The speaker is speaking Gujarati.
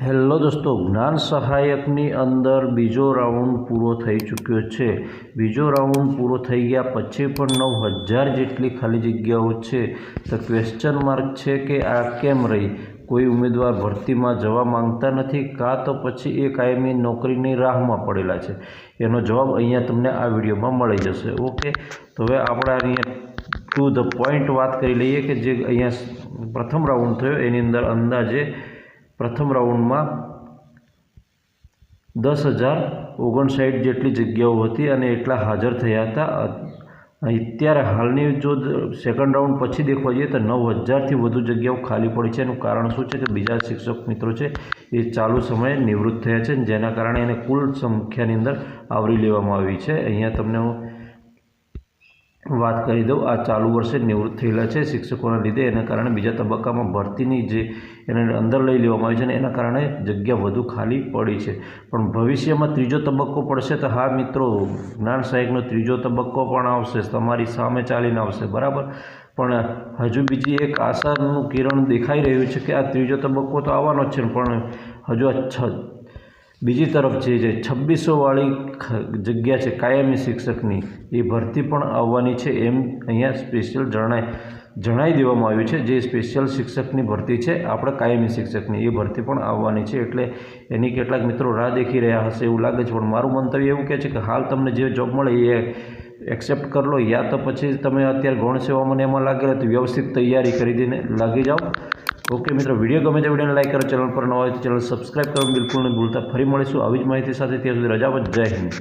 હેલો દોસ્તો, જ્ઞાન સહાયકની અંદર બીજો રાઉન્ડ પૂરો થઈ ચૂક્યો છે. બીજો રાઉન્ડ પૂરો થઈ ગયા પછી પણ નવ હજાર જેટલી ખાલી જગ્યાઓ છે. તો ક્વેશ્ચન માર્ક છે કે આ કેમ રહી? કોઈ ઉમેદવાર ભરતીમાં જવા માંગતા નથી, કાં તો પછી એ કાયમી નોકરીની રાહમાં પડેલા છે. એનો જવાબ અહીંયા તમને આ વિડીયોમાં મળી જશે. ઓકે, તો હવે આપણે અહીંયા ટુ ધ પોઈન્ટ વાત કરી લઈએ કે જે અહીંયા પ્રથમ રાઉન્ડ થયો, એની અંદર અંદાજે પ્રથમ રાઉન્ડમાં દસ હજાર ઓગણસાઠ જેટલી જગ્યાઓ હતી અને એટલા હાજર થયા હતા. અત્યારે હાલની જો સેકન્ડ રાઉન્ડ પછી દેખવા જઈએ તો નવ હજારથી વધુ જગ્યાઓ ખાલી પડી છે. એનું કારણ શું છે કે બીજા શિક્ષક મિત્રો છે એ ચાલુ સમયે નિવૃત્ત થયા છે. જેના કારણે એને કુલ સંખ્યાની અંદર આવરી લેવામાં આવી છે. અહીંયા તમને હું વાત કરી દઉં, આ ચાલુ વર્ષે નિવૃત્ત થયેલા છે શિક્ષકોના લીધે. એના કારણે બીજા તબક્કામાં ભરતીની જે એને અંદર લઈ લેવામાં આવી છે ને એના કારણે જગ્યા વધુ ખાલી પડી છે. પણ ભવિષ્યમાં ત્રીજો તબક્કો પડશે તો હા મિત્રો, જ્ઞાન સહાયકનો ત્રીજો તબક્કો પણ આવશે, તમારી સામે ચાલીને આવશે, બરાબર? પણ હજુ બીજી એક આશાનું કિરણ દેખાઈ રહ્યું છે કે આ ત્રીજો તબક્કો તો આવવાનો જ છે, પણ હજુ આ છ બીજી તરફ છે જે છવ્વીસોવાળી જગ્યા છે કાયમી શિક્ષકની, એ ભરતી પણ આવવાની છે એમ અહીંયા સ્પેશિયલ જણાય જણાવી દેવામાં આવ્યું છે. જે સ્પેશિયલ શિક્ષકની ભરતી છે, આપણે કાયમી શિક્ષકની, એ ભરતી પણ આવવાની છે. એટલે એની કેટલાક મિત્રો રાહ દેખી રહ્યા હશે એવું લાગે છે, પણ મારું મંતવ્ય એવું કહે છે કે હાલ તમને જે જોબ મળે એ એક્સેપ્ટ કરી લો, યા તો પછી તમે અત્યારે ગૌણ સેવામાં એમાં લાગેલા તો વ્યવસ્થિત તૈયારી કરી દઈને લાગી જાઓ. ઓકે મિત્રો, વીડિયો ગમે તે વિડીયોને લાઈક કરો, ચેનલ પર ન હોય તો ચેનલ સબસ્ક્રાઈબ કરો બિલકુલ નહીં ભૂલતા. ફરી મળીશું આવી જ માહિતી સાથે. ત્યાં સુધી રજા જય હિન્દ.